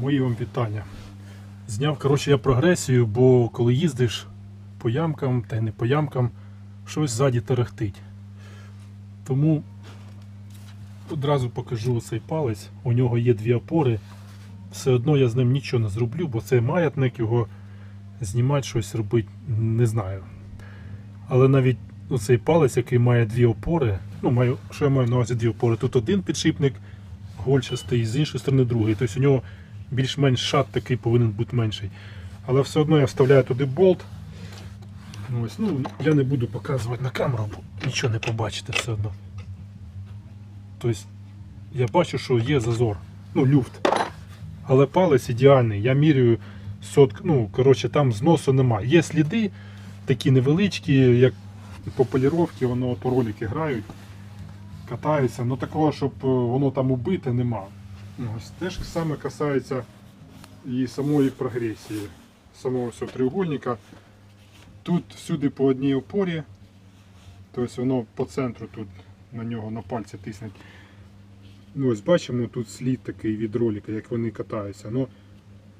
Мої вам вітання. Зняв коротше, я прогресію, бо коли їздиш по ямкам та й не по ямкам, щось ззаді тарахтить. Тому одразу покажу цей палець. У нього є дві опори. Все одно я з ним нічого не зроблю, бо це маятник, його знімати щось робити не знаю. Але навіть оцей палець, який має дві опори, ну, маю, що я маю на увазі дві опори, тут один підшипник гольчастий, з іншої сторони другий. Тобто у нього більш-менш шат такий повинен бути менший. Але все одно я вставляю туди болт. Ось, ну, я не буду показувати на камеру, бо нічого не побачите все одно. Тобто я бачу, що є зазор, ну, люфт. Але палець ідеальний. Я міряю сот, ну, коротше, там зносу немає. Є сліди такі невеличкі, як по поліровці, воно то ролики грають, катаються. Ну такого, щоб е, воно там убите, нема. Ну, те ж саме касається і самої прогресії, самого цього треугольника. Тут всюди по одній опорі, тобто воно по центру тут на нього на пальці тиснуть. Ну, ось бачимо тут слід такий від ролика, як вони катаються. Ну,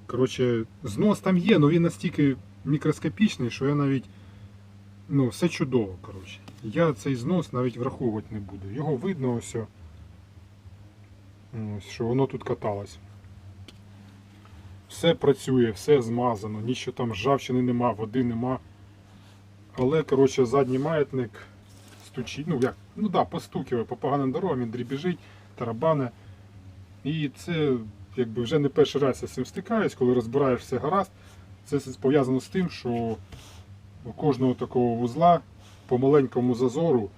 коротше, знос там є, але він настільки мікроскопічний, що я навіть. Ну, все чудово, коротше. Я цей знос навіть враховувати не буду. Його видно ось. Ось що воно тут каталось. Все працює, все змазано, нічого там ржавчини нема, води нема. Але, коротше, задній маятник стучить, ну як, ну да, постукиває по поганим дорогам, він дрібіжить, тарабане. І це якби вже не перший раз я з цим стикаюсь, коли розбираєш все гаразд. Це пов'язано з тим, що у кожного такого вузла по маленькому зазору,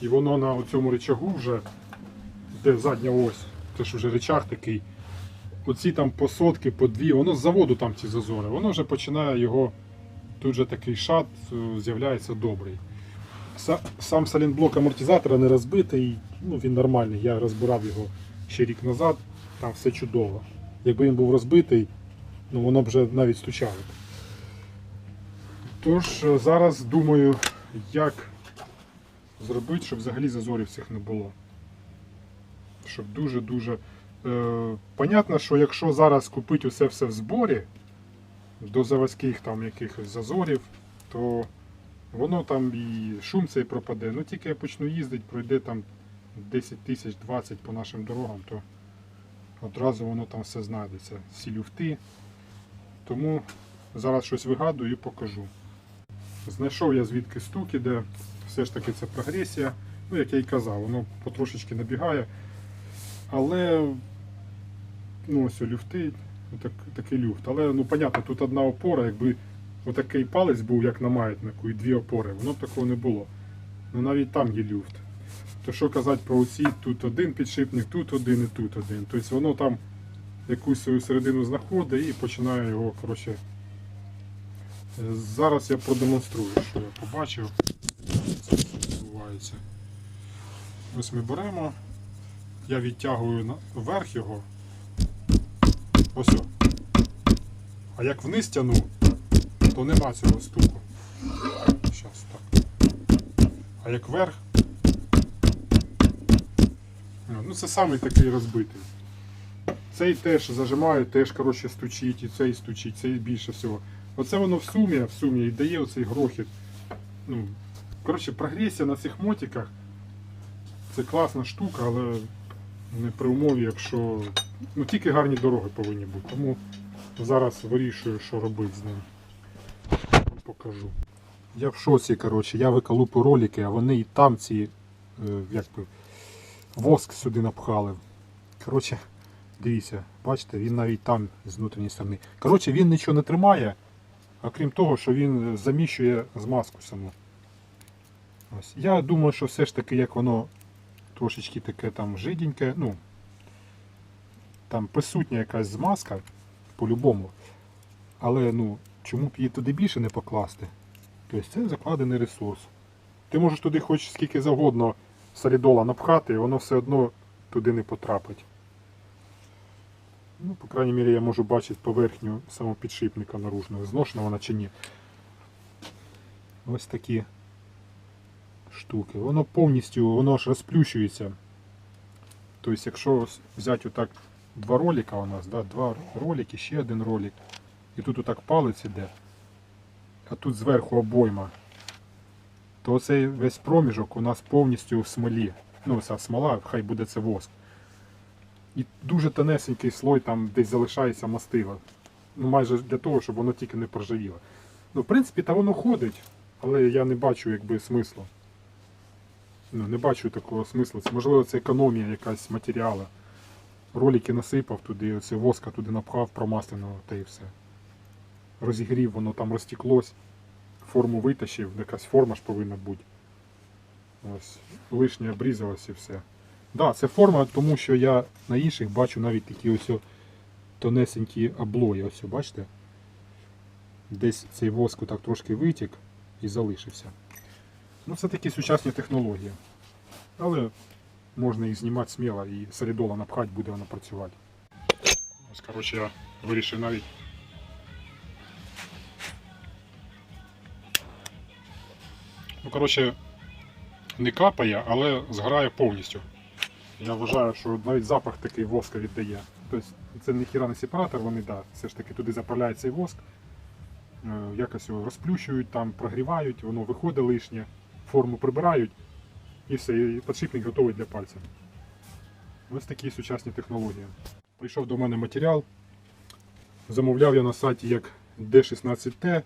і воно на цьому речагу вже, де задня ось, це ж вже речаг такий, оці там по сотки, по дві, воно з заводу там ці зазори, воно вже починає його, тут же такий шат е, з'являється добрий. Сам салінблок амортизатора не розбитий, ну він нормальний, я розбирав його ще рік назад, там все чудово. Якби він був розбитий, ну воно б вже навіть стучало. Тож е, зараз думаю, як зробити, щоб взагалі зазорів цих не було. Щоб дуже-дуже. Е, понятно, що якщо зараз купити усе все в зборі до заводських там якихось зазорів, то воно там і шум цей пропаде. Ну тільки я почну їздити, пройде там 10 тисяч 20 по нашим дорогам, то одразу воно там все знайдеться. Всі люфти. Тому зараз щось вигадую і покажу. Знайшов я звідки стук іде, все ж таки це прогресія. Ну, як я й казав, воно потрошечки набігає. Але ну, ось люфти, так, такий люфт. Але ну, понятно, тут одна опора, якби отакий палець був, як на маятнику, і дві опори, воно б такого не було. Ну навіть там є люфт. То що казати про оці, тут один підшипник, тут один і тут один. Тобто воно там якусь свою середину знаходить і починає його, коротше, Зараз я продемонструю, що я побачив. Ось ми беремо, я відтягую вверх його. Ось. А як вниз тяну, то нема цього стуку. Щас так. А як вверх. Ну це самий такий розбитий. Цей теж зажимаю, теж коротше, стучить, і цей стучить, цей більше всього. Оце воно в сумі, в сумі і дає оцей грохіт. Ну, коротше, прогресія на цих мотиках це класна штука, але не при умові, якщо. Ну тільки гарні дороги повинні бути. Тому зараз вирішую, що робити з ним. Покажу. Я в шоці, коротше, я виколупу ролики, а вони і там ці е, як воск сюди напхали. Коротше, дивіться, бачите, він навіть там з внутрішньої сторони. Коротше, він нічого не тримає, окрім того, що він заміщує змазку саму. Ось. Я думаю, що все ж таки, як воно трошечки таке там жиденьке, ну, там присутня якась змазка, по-любому. Але ну, чому б її туди більше не покласти? Тобто це закладений ресурс. Ти можеш туди хоч скільки завгодно солідола напхати, і воно все одно туди не потрапить. Ну, по крайній мірі, я можу бачити поверхню самого підшипника наружного, зношена вона чи ні. Ось такі штуки. Воно повністю воно ж розплющується. Тобто, якщо взяти отак два ролика у нас, да, два ролики, ще один ролик. І тут отак палець іде, а тут зверху обойма. То оцей весь проміжок у нас повністю в смолі. Ну, ця смола, хай буде це воск. І дуже тонесенький слой там десь залишається мастила. Ну, майже для того, щоб воно тільки не проржавіло. Ну, в принципі, та воно ходить, але я не бачу якби смислу. Ну, не бачу такого смислу. Це, можливо, це економія якась матеріалу. Ролики насипав туди, оце воска туди напхав промасленого та і все. Розігрів, воно там розтіклось, форму витащив, якась форма ж повинна бути. Ось, лишнє обрізалось і все. Так, да, це форма, тому що я на інших бачу навіть такі ось тонесенькі облої. Ось, бачите? Десь цей воск так трошки витік і залишився. Ну, це такі сучасні технології. Але можна їх знімати сміло і солідола напхати, буде вона працювати. Ось, коротше, я вирішив навіть. Ну, коротше, не капає, але згорає повністю. Я вважаю, що навіть запах такий воска віддає. Тобто це не хіра не сепаратор, вони да, все ж таки туди заправляють цей воск, е, якось його розплющують, там, прогрівають, воно виходить лишнє, форму прибирають і все, і підшипник готовий для пальця. Ось такі сучасні технології. Прийшов до мене матеріал. Замовляв я на сайті як D16T.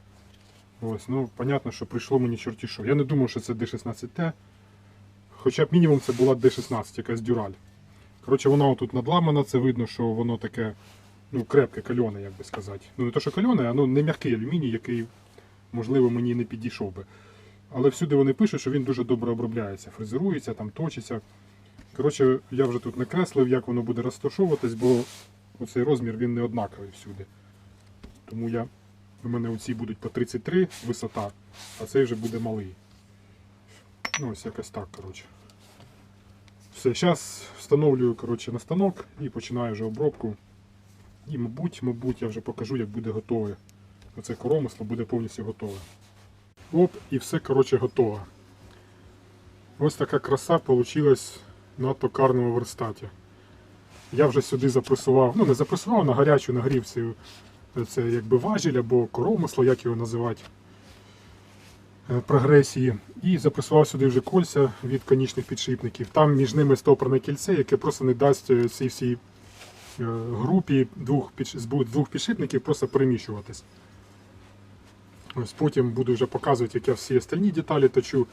Ось, ну, понятно, що прийшло мені чорті що. Я не думав, що це D16T. Хоча б мінімум це була D16, якась дюраль. Коротше, вона тут надламана, це видно, що воно таке ну, крепке, кальоне, як би сказати. Ну, не то, що кальоне, а ну, не м'який алюміній, який, можливо, мені не підійшов би. Але всюди вони пишуть, що він дуже добре обробляється, фрезерується, там точиться. Коротше, я вже тут накреслив, як воно буде розташовуватись, бо оцей розмір він не однаковий всюди. Тому я, у мене оці будуть по 33 висота, а цей вже буде малий. Ну, ось якось так, коротше. Все, зараз встановлюю коротше, на станок і починаю вже обробку. І, мабуть, мабуть, я вже покажу, як буде готове. Оце коромисло буде повністю готове. Оп, і все коротше, готово. Ось така краса вийшла на токарному верстаті. Я вже сюди запресував, ну не запресував на гарячу нагрівці. Це якби важіль або коромисло, як його називати е, прогресії. І запресував сюди вже кольця від конічних підшипників. Там між ними стопорне кільце, яке просто не дасть е, цій всій е, групі двох підшипників просто переміщуватись. Ось потім буду вже показувати, як я всі остальні деталі точу.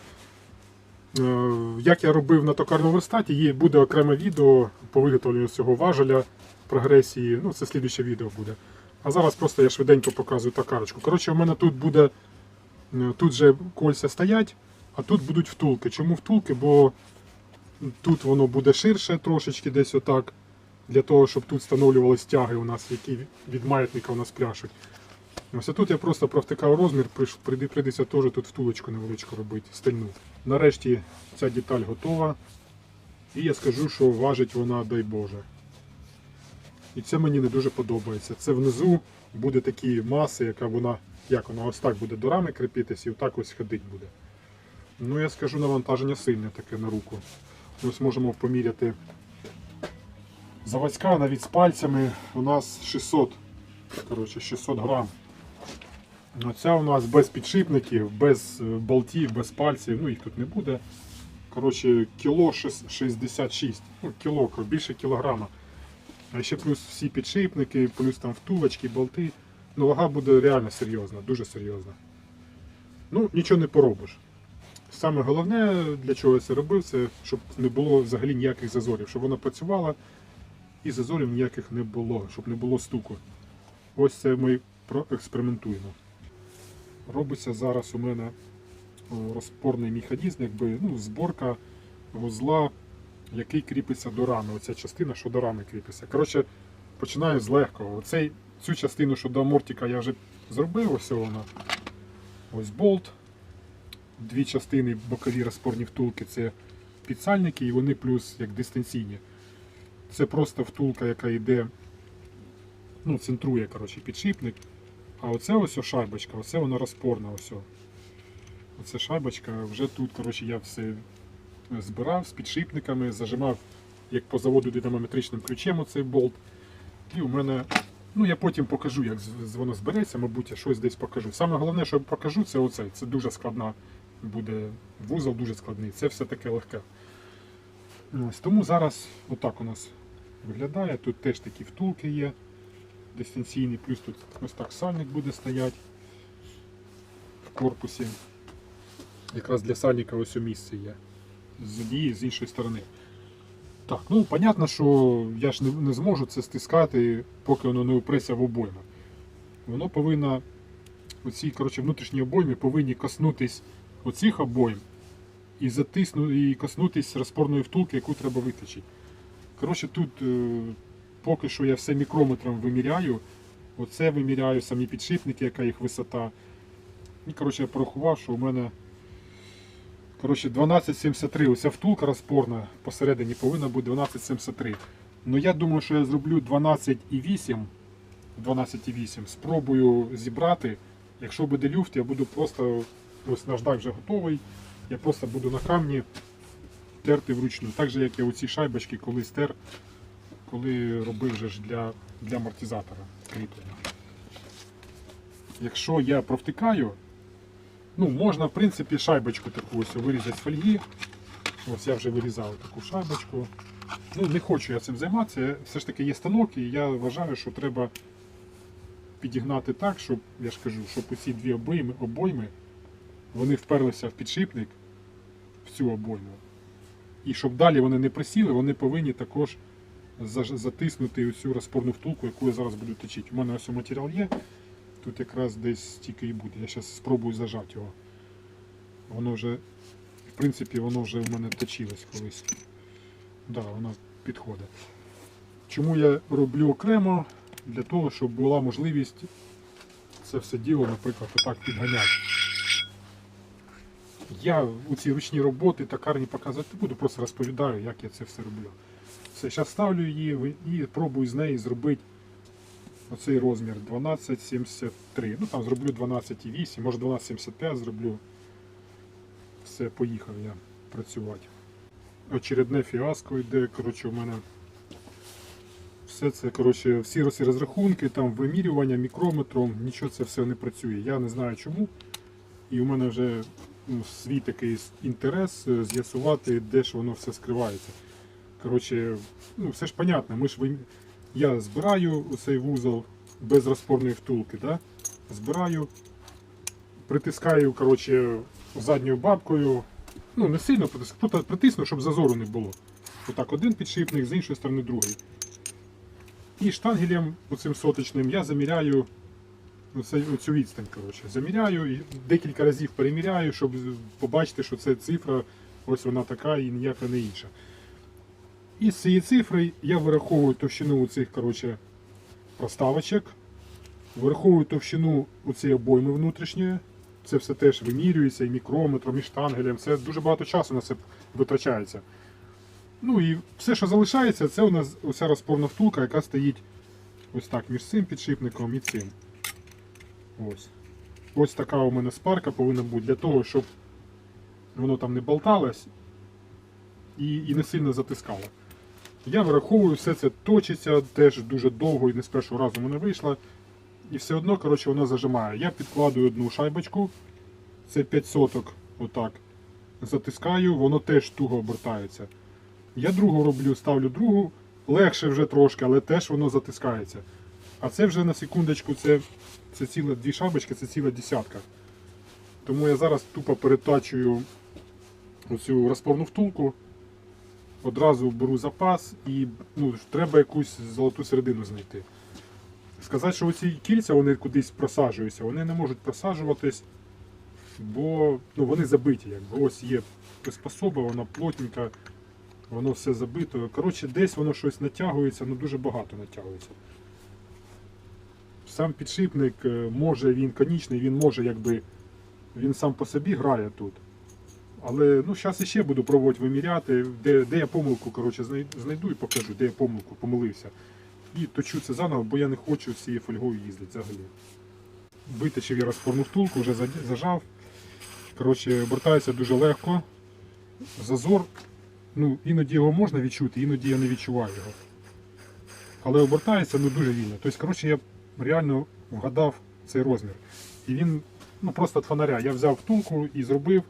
Е, Як я робив на токарному верстаті, є, буде окреме відео по виготовленню цього важеля прогресії. Ну, це слідуюче відео буде. А зараз просто я швиденько показую токарочку. Коротше, у мене тут буде е, тут же кольця стоять, а тут будуть втулки. Чому втулки? Бо тут воно буде ширше трошечки десь отак. Для того, щоб тут встановлювали стяги у нас, які від маятника у нас пляшуть. Ось тут я просто провтикав розмір, прийдеться теж тут втулочку невеличку робити, стильну. Нарешті ця деталь готова. І я скажу, що важить вона, дай Боже. І це мені не дуже подобається. Це внизу буде такі маси, яка вона, як вона ось так буде до рами кріпитись і отак ось ходить буде. Ну я скажу, навантаження сильне таке на руку. Ось можемо поміряти. Заводська навіть з пальцями у нас 600, коротше, 600 грам. Оця у нас без підшипників, без е, болтів, без пальців, ну їх тут не буде. Коротше, кіло 66, ну, кіло, більше кілограма. А ще плюс всі підшипники, плюс там втулочки, болти. Ну, вага буде реально серйозна, дуже серйозна. Ну, нічого не поробиш. Саме головне, для чого я це робив, це щоб не було взагалі ніяких зазорів, щоб вона працювала і зазорів ніяких не було, щоб не було стуку. Ось це ми проекспериментуємо. Робиться зараз у мене розпорний механізм, якби ну, зборка вузла, який кріпиться до рами. Оця частина, що до рами кріпиться. Коротше, починаю з легкого. Оцей, цю частину, що до амортика я вже зробив, ось вона. Ось болт. Дві частини бокові розпорні втулки це підсальники, і вони плюс як дистанційні. Це просто втулка, яка йде, ну, центрує коротше, підшипник. А оце ось шайбочка, оце вона розпорна. Ось. Оце шайбочка, вже тут коротше, я все збирав з підшипниками, зажимав як по заводу динамометричним ключем оцей болт. І у мене, ну я потім покажу, як воно збереться, мабуть, я щось десь покажу. Саме головне, що я покажу, це оцей. Це дуже складна буде вузол, дуже складний. Це все таке легке. Ось, тому зараз отак у нас виглядає. Тут теж такі втулки є. Дистанційний, плюс тут ось так сальник буде стояти в корпусі. Якраз для сальника ось у місце є. З однієї, з іншої сторони. Так, ну понятно, що я ж не, не зможу це стискати, поки воно не упреться в обойму. Воно повинно, оці коротше, внутрішні обойми повинні коснутись оцих обойм і затисну, і коснутись розпорної втулки, яку треба виточити. Коротше, тут е, поки що я все мікрометром виміряю. Оце виміряю самі підшипники, яка їх висота. І коротше, я порахував, що у мене коротше, 12,73. Оця втулка розпорна посередині повинна бути 12,73. Ну я думаю, що я зроблю 12,8. 12,8. Спробую зібрати. Якщо буде люфт, я буду просто ось наждак вже готовий. Я просто буду на камні терти вручну. Так же, як я оці шайбочки колись тер, коли робив вже ж для, для амортизатора кріплення. Якщо я провтикаю, ну можна в принципі шайбочку таку ось вирізати з фольги. Ось я вже вирізав таку шайбочку. Ну, не хочу я цим займатися. Все ж таки є станок, і я вважаю, що треба підігнати так, щоб, я ж кажу, щоб усі дві обойми, обойми вони вперлися в підшипник в цю обойму. І щоб далі вони не присіли, вони повинні також затиснути цю розпорну втулку, яку я зараз буду точити. У мене ось матеріал є. Тут якраз десь тільки і буде. Я зараз спробую зажати його. Воно вже, в принципі, воно вже в мене точилось колись. Так, да, воно підходить. Чому я роблю окремо? Для того, щоб була можливість це все діло, наприклад, отак підганяти. Я у ці ручні роботи токарні показувати не буду, просто розповідаю, як я це все роблю. Все, зараз ставлю її і пробую з неї зробити оцей розмір 12,73. Ну там зроблю 12,8, може 12,75 зроблю. Все, поїхав я працювати. Очередне фіаско йде, коротше, у мене все це, коротше, всі роз- розрахунки, там вимірювання мікрометром, нічого це все не працює. Я не знаю чому. І у мене вже ну, свій такий інтерес е, з'ясувати, де ж воно все скривається. Коротше, ну все ж понятно, ми ж вим- я збираю цей вузол без розпорної втулки, да? збираю, притискаю коротше, задньою бабкою. Ну, не сильно притис- притисну, щоб зазору не було. Отак один підшипник, з іншої сторони другий. І штангелем оцим соточним я заміряю оце, оцю відстань. Коротше. Заміряю і декілька разів переміряю, щоб побачити, що це цифра, ось вона така і ніяка не інша. І з цієї цифри я вираховую товщину цих коротше, проставочок, вираховую товщину цієї обойми внутрішньої. Це все теж вимірюється і мікрометром, і штангелем. Це дуже багато часу на це витрачається. Ну і все, що залишається, це у нас оця розпорна втулка, яка стоїть ось так між цим підшипником і цим. Ось. Ось така у мене спарка повинна бути для того, щоб воно там не болталось і, і не сильно затискало. Я вираховую, все це точиться теж дуже довго і не з першого разу мене вийшло. І все одно, коротше, воно зажимає. Я підкладую одну шайбочку, це 5 соток, отак. Затискаю, воно теж туго обертається. Я другу роблю, ставлю другу, легше вже трошки, але теж воно затискається. А це вже на секундочку, це, це ціла дві шайбочки, це ціла десятка. Тому я зараз тупо перетачую оцю розпорну втулку, одразу беру запас і ну, треба якусь золоту середину знайти. Сказати, що оці кільця вони кудись просаджуються, вони не можуть просаджуватись, бо ну, вони забиті. Якби. Ось є приспособа, вона плотненька, воно все забито. Коротше, десь воно щось натягується, ну дуже багато натягується. Сам підшипник е, може, він конічний, він може якби він сам по собі грає тут. Але ну, зараз іще буду пробувати виміряти, де, де я помилку коротше, знайду і покажу, де я помилку помилився. І точу це заново, бо я не хочу з цією фольгою їздити взагалі. Витащив я розпорну втулку, вже зажав. Коротше, обертається дуже легко. Зазор, ну, іноді його можна відчути, іноді я не відчуваю його. але обертається ну, дуже вільно. Тобто, коротше, я реально вгадав цей розмір. І він ну, просто від фонаря. Я взяв втулку і зробив.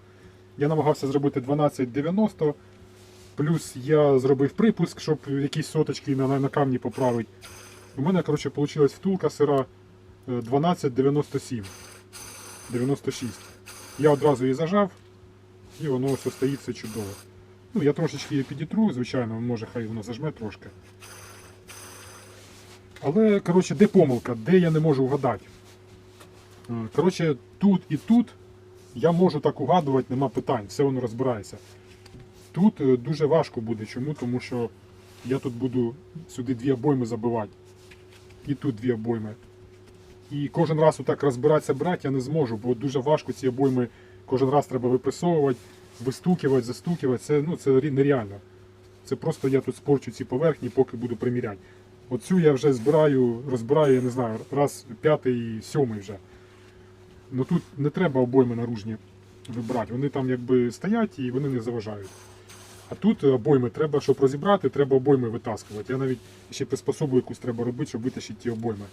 Я намагався зробити 12,90. Плюс я зробив припуск, щоб якісь соточки на, на, камні поправити. У мене, коротше, вийшла втулка сира е, 12,97. 96. Я одразу її зажав, і воно все стоїть чудово. Ну, я трошечки її підітру, звичайно, може хай воно зажме трошки. Але, коротше, де помилка, де я не можу вгадати. Е, Коротше, тут і тут я можу так угадувати, нема питань, все воно розбирається. Тут е, дуже важко буде. Чому? Тому що я тут буду сюди дві обойми забивати. І тут дві обойми. І кожен раз отак розбиратися брати я не зможу, бо дуже важко ці обойми кожен раз треба випресовувати, вистукувати, застукувати. Це, ну, це нереально. Це просто я тут спорчу ці поверхні, поки буду приміряти. Оцю я вже збираю, розбираю, я не знаю, раз п'ятий, сьомий вже. Ну тут не треба обойми наружні вибирати. Вони там якби стоять і вони не заважають. А тут обойми треба, щоб розібрати, треба обойми витаскувати. Я навіть ще приспособу якусь треба робити, щоб витащити ті обойми.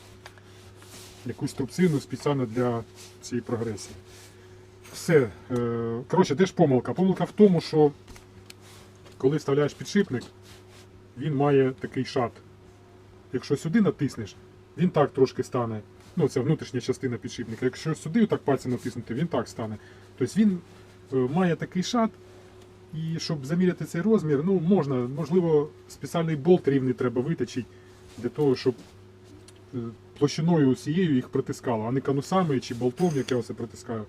Якусь струбцину спеціально для цієї прогресії. Все. Е, Коротше, де ж помилка? Помилка в тому, що коли вставляєш підшипник, він має такий шат. Якщо сюди натиснеш, він так трошки стане. Ну, це внутрішня частина підшипника. Якщо сюди так пальцем натиснути, він так стане. Тобто він е, має такий шат, і щоб заміряти цей розмір, ну можна, можливо, спеціальний болт рівний треба виточити для того, щоб е, площиною усією їх притискало, а не канусами чи болтом, як я оце притискаю.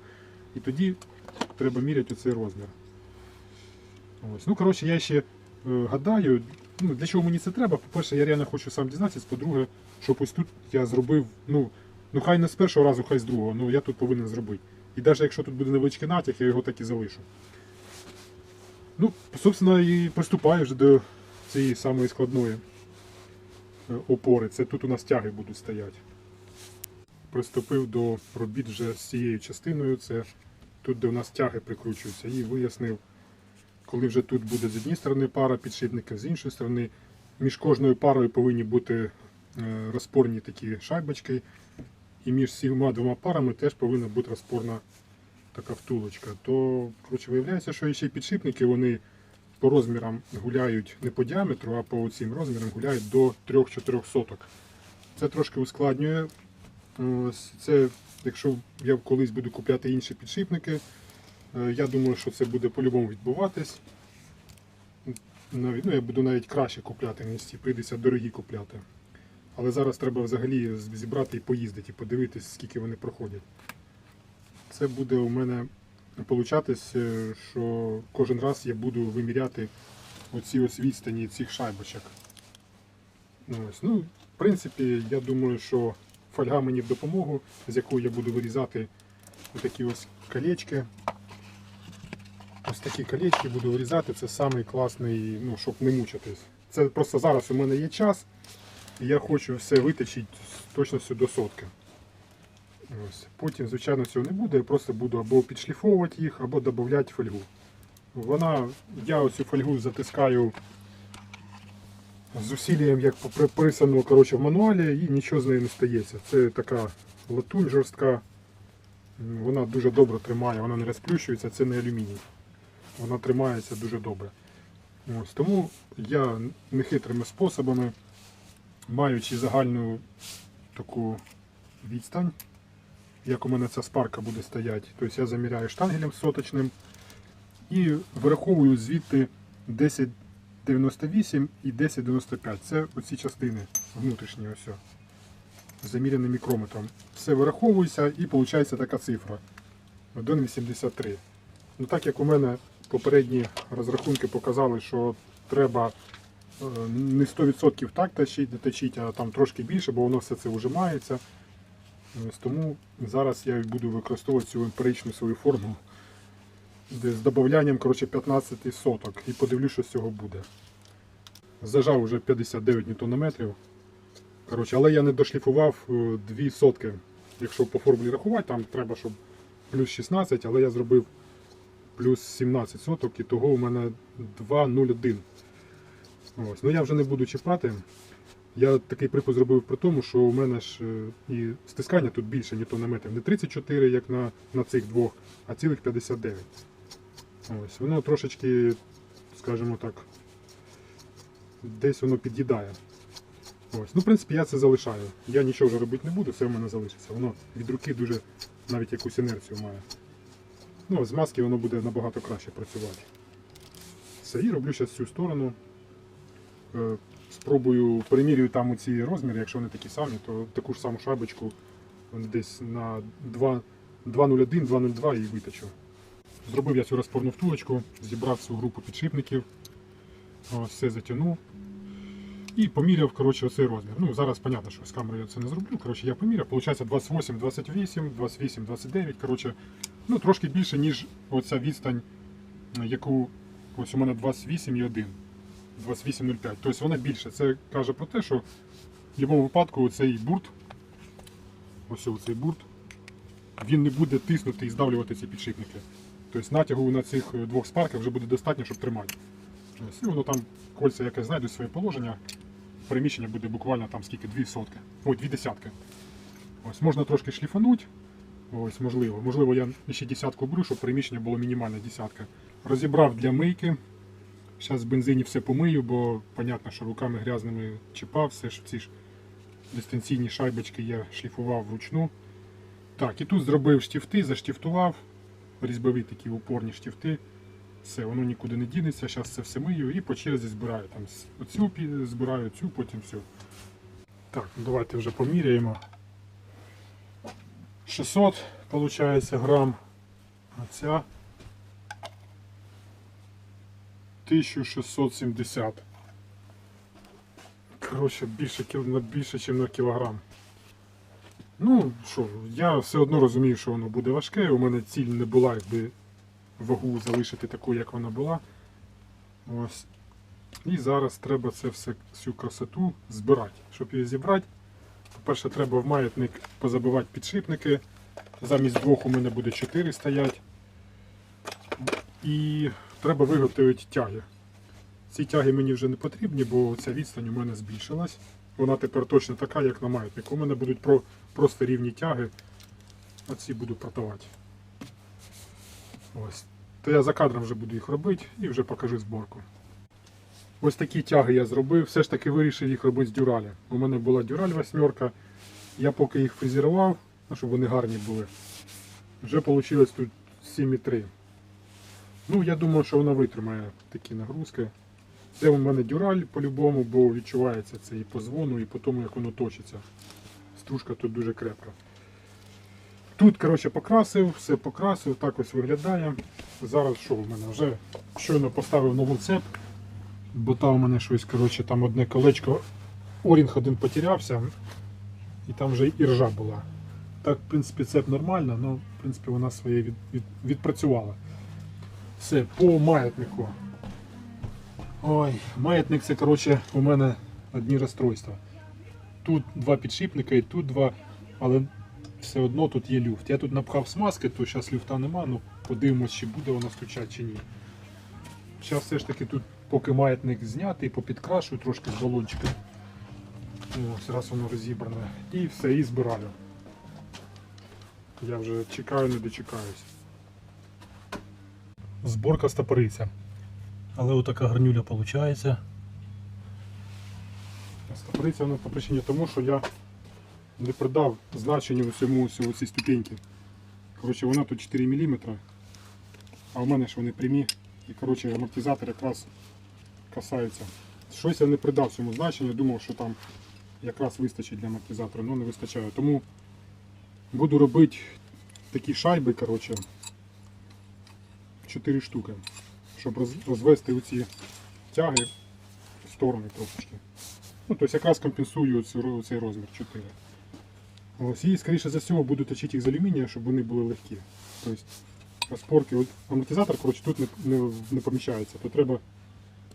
І тоді треба міряти оцей розмір. Ось. Ну, коротше, я ще е, гадаю, ну, для чого мені це треба. По-перше, я реально хочу сам дізнатися. По-друге, щоб ось тут я зробив, ну, ну хай не з першого разу, хай з другого, ну я тут повинен зробити. І навіть якщо тут буде невеличкий натяг, я його так і залишу. Ну, собственно, і приступаю вже до цієї самої складної е, опори. Це тут у нас тяги будуть стояти. Приступив до робіт вже з цією частиною. Це тут, де у нас тяги прикручуються, і вияснив, коли вже тут буде з однієї сторони пара підшипників, з іншої сторони, між кожною парою повинні бути е, розпорні такі шайбочки. І між всіма двома парами теж повинна бути розпорна така втулочка. То коротше, виявляється, що ще й підшипники вони по розмірам гуляють не по діаметру, а по цим розмірам гуляють до 3-4 соток. Це трошки ускладнює. Це, якщо я колись буду купляти інші підшипники, е, я думаю, що це буде по-любому відбуватись. Ну, я буду навіть краще купляти, ці прийдеться дорогі купляти. Але зараз треба взагалі зібрати і поїздити, і подивитись, скільки вони проходять. Це буде у мене получатись, е, що кожен раз я буду виміряти оці ось відстані цих шайбочок. Ну, Ось. Ну, в принципі, я думаю, що фольга мені в допомогу, з якою я буду вирізати такі ось колечки. Ось такі колечки буду вирізати. Це самий ну, щоб не мучитись. Це просто зараз у мене є час, я хочу все виточити з точністю до сотки. Ось. Потім, звичайно, цього не буде, я просто буду або підшліфовувати їх, або додати фольгу. Вона, я оцю фольгу затискаю з усілієм, як приписано коротше, в мануалі, і нічого з нею не стається. Це така латунь жорстка. Вона дуже добре тримає, вона не розплющується, це не алюміній. Вона тримається дуже добре. Ось, тому я нехитрими способами, маючи загальну таку відстань, як у мене ця спарка буде стояти, тобто я заміряю штангелем соточним і вираховую звідти 10,98 і 10,95. Це оці частини внутрішні ось. о, Заміряні мікрометром. Все вираховується і виходить така цифра 1,83. Ну так як у мене попередні розрахунки показали, що треба не 100% так точити, точити, а там трошки більше, бо воно все це вжимається. Тому зараз я буду використовувати цю емпіричну свою формулу, де з додаванням 15 соток і подивлюсь, що з цього буде. Зажав вже 59 ньютонометрів. Коротше, але я не дошліфував 2 сотки. Якщо по формулі рахувати, там треба, щоб плюс 16, але я зробив плюс 17 соток і того у мене 2,01. Ось. Ну я вже не буду чіпати. Я такий припис зробив при тому, що у мене ж е, і стискання тут більше, ніж на метрів. Не 34, як на, на цих двох, а цілих 59. Ось, воно трошечки, скажімо так, десь воно під'їдає. Ось. Ну, в принципі, я це залишаю. Я нічого вже робити не буду, все в мене залишиться. Воно від руки дуже навіть якусь інерцію має. Ну, з маски воно буде набагато краще працювати. Все, і роблю зараз цю сторону. Е, Спробую перемірюю там ці розміри, якщо вони такі самі, то таку ж саму шайбочку десь на 2.01, 2.02 і виточу. Зробив я цю розпорну втулочку, зібрав цю групу підшипників, все затягнув. І поміряв коротше, оцей розмір. Ну, зараз понятно, що з камерою я це не зроблю. Коротше, я поміряв, виходить 28, 28, 28, 29. Коротше, ну, трошки більше, ніж оця відстань, яку ось у мене 28,1. 28,05. Тобто вона більше. Це каже про те, що в будь-якому випадку цей бурт, ось цей бурт, він не буде тиснути і здавлювати ці підшипники. Тобто натягу на цих е, двох спарках вже буде достатньо, щоб тримати. І воно там кольця якесь знайдуть своє положення. Переміщення буде буквально там скільки, дві сотки. Ой, дві десятки. Ось, можна трошки шліфануть. Ось, можливо. Можливо, я ще десятку беру, щоб переміщення було мінімальне десятка. Розібрав для мийки. Зараз в бензині все помию, бо понятно, що руками грязними чіпав, все ж ці ж дистанційні шайбочки я шліфував вручну. Так, і тут зробив штифти, заштифтував. Різьбові такі упорні штифти. Все, воно нікуди не дінеться. Зараз це все мию і по черзі збираю. Там оцю збираю, цю, потім всю. Так, ну давайте вже поміряємо. 600, виходить, грам. А ця 1670. Коротше, більше, більше, ніж на кілограм. Ну, що, я все одно розумію, що воно буде важке. У мене ціль не була, якби вагу залишити таку, як вона була. Ось. І зараз треба це все, всю красоту збирати. Щоб її зібрати, по-перше, треба в маятник позабивати підшипники. Замість двох у мене буде 4 стоять. І треба виготовити тяги. Ці тяги мені вже не потрібні, бо ця відстань у мене збільшилась. Вона тепер точно така, як на маятнику. У мене будуть про, просто рівні тяги. Оці буду продавати. Ось. То я за кадром вже буду їх робити і вже покажу зборку. Ось такі тяги я зробив. Все ж таки вирішив їх робити з дюралі. У мене була дюраль восьмерка. Я поки їх фрезерував, ну, щоб вони гарні були. Вже вийшло тут 7,3. Ну, я думаю, що вона витримає такі нагрузки. Це у мене дюраль по-любому, бо відчувається це і по дзвону, і по тому, як воно точиться. Стружка тут дуже крепка. Тут, коротше, покрасив, все покрасив, так ось виглядає. Зараз що в мене? Вже щойно поставив нову цеп, бо там у мене щось, коротше, там одне колечко, орінг один потерявся, і там вже і ржа була. Так, в принципі, цеп нормально, але в принципі вона своє від, від, відпрацювала. Все, по маятнику. Ой, маятник це, коротше, у мене одні розстройства. Тут два підшипника і тут два, але все одно тут є люфт. Я тут напхав смазки, то зараз люфта нема, ну подивимось, чи буде вона стучати чи ні. Зараз все ж таки тут, поки маятник знятий, попідкрашую трошки з балончика. Ось раз воно розібране. І все, і збираю. Я вже чекаю, не дочекаюсь. Зборка стопориться. Але отака гарнюля виходить. Стопориться воно по причині тому, що я не придав значення усьому всього цій ступеньки. Коротше, вона тут 4 мм, а у мене ж вони прямі. І коротше, амортизатор якраз касається. Щось я не придав цьому значенню, думав, що там якраз вистачить для амортизатора, але не вистачає. Тому буду робити такі шайби, коротше, 4 штуки, щоб розвести оці тяги в сторони трошечки. Ну, тобто якраз компенсую цей розмір 4. Ось, і, скоріше за всього, буду точити їх з алюмінія, щоб вони були легкі. Тобто розпорки, амортизатор коротше, тут не, не, не поміщається, то треба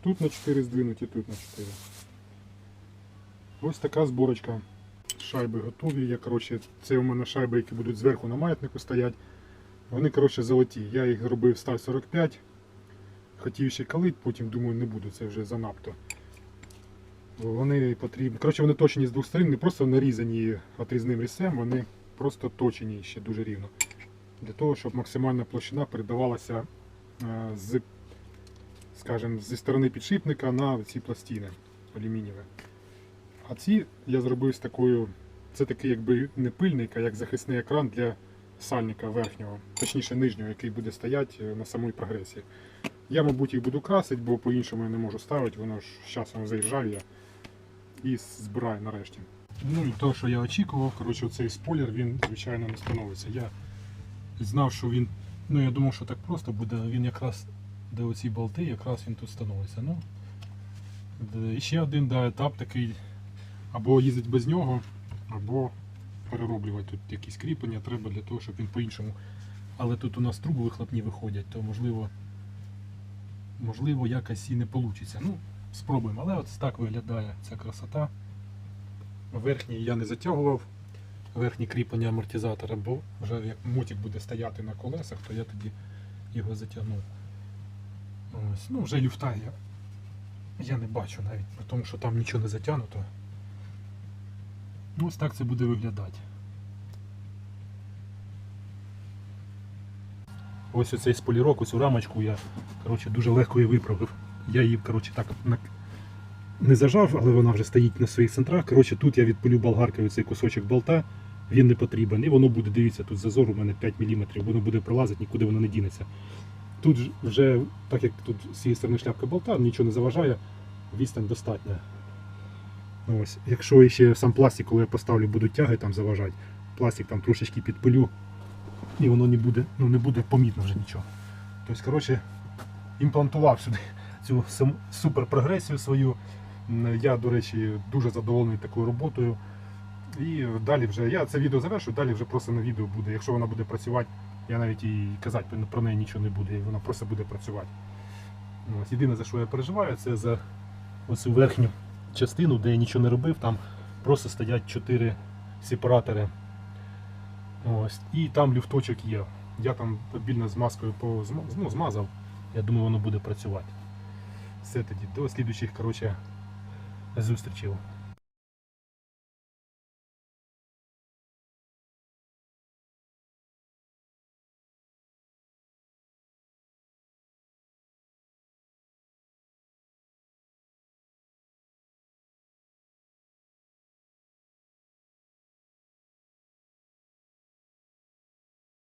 тут на 4 здвинути і тут на 4. Ось така зборочка. Шайби готові. Я, коротше, це у мене шайби, які будуть зверху на маятнику стоять. Вони коротше, золоті. Я їх зробив сталь 45. Хотів ще калить, потім думаю, не буду, це вже занадто. Вони потрібні. Коротше, вони точені з двох сторон, не просто нарізані отрізним різцем, вони просто точені ще дуже рівно. Для того, щоб максимальна площина передавалася е, з, скажімо, зі сторони підшипника на ці пластини алюмінієві. А ці я зробив з такою, це такий якби не пильник, а як захисний екран для сальника верхнього, точніше нижнього, який буде стояти е, на самій прогресії. Я, мабуть, їх буду красити, бо по-іншому я не можу ставити, воно ж часом заїжджає і збираю нарешті. Ну і то, що я очікував, коротше, цей спойлер, він, звичайно, не становиться. Я знав, що він, ну я думав, що так просто буде, він якраз, де оці болти, якраз він тут становиться. Ну, ще один да, етап такий, або їздить без нього, або перероблювати тут якісь кріплення треба для того, щоб він по-іншому. Але тут у нас труби вихлопні виходять, то можливо, можливо якось і не вийде. Ну, спробуємо. Але от так виглядає ця красота. Верхній я не затягував, верхні кріплення амортизатора, бо вже як мотик буде стояти на колесах, то я тоді його затягнув. Ось. Ну, вже люфта я, я не бачу навіть, тому що там нічого не затягнуто. Ну, ось так це буде виглядати. Ось оцей сполірок, ось цю рамочку я коротше, дуже легко її виправив. Я її коротше, так не зажав, але вона вже стоїть на своїх центрах. Коротше, тут я відпилю болгаркою цей кусочок болта, він не потрібен. І воно буде, дивіться, тут зазор у мене 5 мм, воно буде пролазити, нікуди воно не дінеться. Тут вже, так як тут з цієї сторони шляпка болта, нічого не заважає, відстань достатня. Ось. Якщо ще сам пластик, коли я поставлю, будуть тяги там заважати, пластик там трошечки підпилю, і воно не буде, ну, не буде помітно вже нічого. Тобто, коротше, імплантував сюди цю суперпрогресію свою. Я, до речі, дуже задоволений такою роботою. І далі вже я це відео завершу, далі вже просто на відео буде. Якщо вона буде працювати, я навіть і казати про неї нічого не буде, вона просто буде працювати. Ось, єдине, за що я переживаю, це за оцю верхню частину, де я нічого не робив, там просто стоять 4 сепаратори. Ось, і там люфточок є. Я там побільно з маскою по, ну, змазав. Я думаю, воно буде працювати. Все тоді. До слідуючих зустрічей.